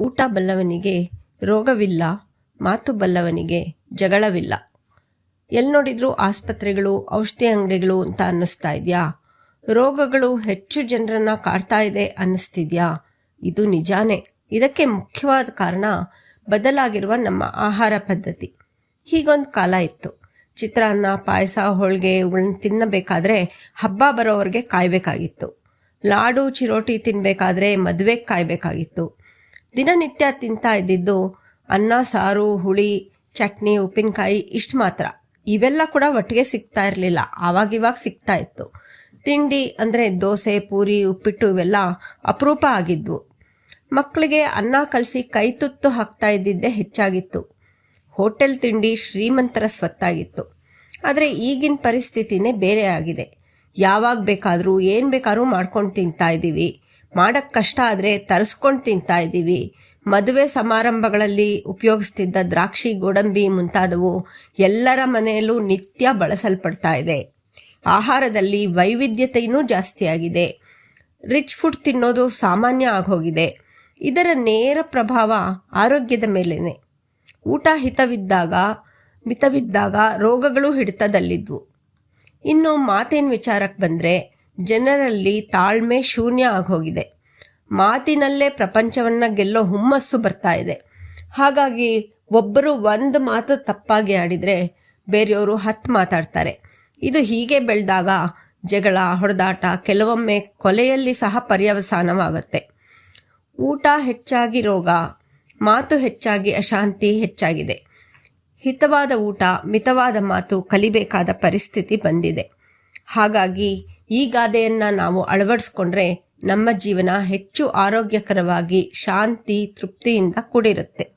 ಊಟ ಬಲ್ಲವನಿಗೆ ರೋಗವಿಲ್ಲ, ಮಾತು ಬಲ್ಲವನಿಗೆ ಜಗಳವಿಲ್ಲ. ಎಲ್ಲಿ ನೋಡಿದರೂ ಆಸ್ಪತ್ರೆಗಳು, ಔಷಧಿ ಅಂಗಡಿಗಳು ಅಂತ ಅನ್ನಿಸ್ತಾ ಇದೆಯಾ? ರೋಗಗಳು ಹೆಚ್ಚು ಜನರನ್ನ ಕಾಡ್ತಾ ಇದೆ ಅನ್ನಿಸ್ತಿದ್ಯಾ? ಇದು ನಿಜಾನೇ. ಇದಕ್ಕೆ ಮುಖ್ಯವಾದ ಕಾರಣ ಬದಲಾಗಿರುವ ನಮ್ಮ ಆಹಾರ ಪದ್ಧತಿ. ಹೀಗೊಂದು ಕಾಲ ಇತ್ತು. ಚಿತ್ರಾನ್ನ, ಪಾಯಸ, ಹೋಳಿಗೆ ಇವುಗಳನ್ನ ತಿನ್ನಬೇಕಾದ್ರೆ ಹಬ್ಬ ಬರೋವರೆಗೆ ಕಾಯಬೇಕಾಗಿತ್ತು. ಲಾಡು, ಚಿರೋಟಿ ತಿನ್ನಬೇಕಾದ್ರೆ ಮದುವೆಗೆ ಕಾಯಬೇಕಾಗಿತ್ತು. ದಿನನಿತ್ಯ ತಿಂತಾ ಇದ್ದಿದ್ದು ಅನ್ನ, ಸಾರು, ಹುಳಿ, ಚಟ್ನಿ, ಉಪ್ಪಿನಕಾಯಿ ಇಷ್ಟು ಮಾತ್ರ. ಇವೆಲ್ಲ ಕೂಡ ಒಟ್ಟಿಗೆ ಸಿಗ್ತಾ ಇರಲಿಲ್ಲ. ಆವಾಗಿವಾಗ ಸಿಗ್ತಾ ಇತ್ತು. ತಿಂಡಿ ಅಂದರೆ ದೋಸೆ, ಪೂರಿ, ಉಪ್ಪಿಟ್ಟು ಇವೆಲ್ಲ ಅಪರೂಪ ಆಗಿದ್ವು. ಮಕ್ಕಳಿಗೆ ಅನ್ನ ಕಲಸಿ ಕೈ ತುತ್ತು ಹಾಕ್ತಾ ಇದ್ದಿದ್ದೇ ಹೆಚ್ಚಾಗಿತ್ತು. ಹೋಟೆಲ್ ತಿಂಡಿ ಶ್ರೀಮಂತರ ಸ್ವತ್ತಾಗಿತ್ತು. ಆದರೆ ಈಗಿನ ಪರಿಸ್ಥಿತಿನೇ ಬೇರೆ ಆಗಿದೆ. ಯಾವಾಗ ಬೇಕಾದರೂ, ಏನು ಬೇಕಾದ್ರೂ ಮಾಡ್ಕೊಂಡು ತಿಂತಾ ಇದ್ದೀವಿ ಮಾಡೋಕ್ಕೆ ಕಷ್ಟ ಆದರೆ ತರಿಸ್ಕೊಂಡು ತಿಂತಾ ಇದ್ದೀವಿ. ಮದುವೆ ಸಮಾರಂಭಗಳಲ್ಲಿ ಉಪಯೋಗಿಸ್ತಿದ್ದ ದ್ರಾಕ್ಷಿ, ಗೋಡಂಬಿ ಮುಂತಾದವು ಎಲ್ಲರ ಮನೆಯಲ್ಲೂ ನಿತ್ಯ ಬಳಸಲ್ಪಡ್ತಾ ಇದೆ. ಆಹಾರದಲ್ಲಿ ವೈವಿಧ್ಯತೆಯೂ ಜಾಸ್ತಿಯಾಗಿದೆ ರಿಚ್ ಫುಡ್ ತಿನ್ನೋದು ಸಾಮಾನ್ಯ ಆಗೋಗಿದೆ. ಇದರ ನೇರ ಪ್ರಭಾವ ಆರೋಗ್ಯದ ಮೇಲೇನೆ. ಊಟ ಹಿತವಿದ್ದಾಗ, ಮಿತವಿದ್ದಾಗ ರೋಗಗಳು ಹಿಡಿತದಲ್ಲಿದ್ವು. ಇನ್ನು ಮಾತೇನು ವಿಚಾರಕ್ಕೆ ಬಂದರೆ ಜನರಲ್ಲಿ ತಾಳ್ಮೆ ಶೂನ್ಯ ಆಗೋಗಿದೆ. ಮಾತಿನಲ್ಲೇ ಪ್ರಪಂಚವನ್ನು ಗೆಲ್ಲೋ ಹುಮ್ಮಸ್ಸು ಬರ್ತಾ ಇದೆ. ಹಾಗಾಗಿ ಒಬ್ಬರು ಒಂದು ಮಾತು ತಪ್ಪಾಗಿ ಆಡಿದರೆ ಬೇರೆಯವರು ಹತ್ತು ಮಾತಾಡ್ತಾರೆ. ಇದು ಹೀಗೆ ಬೆಳೆದಾಗ ಜಗಳ, ಹೊಡೆದಾಟ ಕೆಲವೊಮ್ಮೆ ಕೊಲೆಯಲ್ಲಿ ಸಹ ಪರ್ಯವಸಾನವಾಗುತ್ತೆ. ಊಟ ಹೆಚ್ಚಾಗಿ ರೋಗ, ಮಾತು ಹೆಚ್ಚಾಗಿ ಅಶಾಂತಿ ಹೆಚ್ಚಾಗಿದೆ. ಹಿತವಾದ ಊಟ, ಮಿತವಾದ ಮಾತು ಕಲಿಬೇಕಾದ ಪರಿಸ್ಥಿತಿ ಬಂದಿದೆ. ಹಾಗಾಗಿ ಈ ಗಾದೆಯನ್ನು ನಾವು ಅಳವಡಿಸ್ಕೊಂಡ್ರೆ ನಮ್ಮ ಜೀವನ ಹೆಚ್ಚು ಆರೋಗ್ಯಕರವಾಗಿ ಶಾಂತಿ ತೃಪ್ತಿಯಿಂದ ಕೂಡಿರುತ್ತೆ.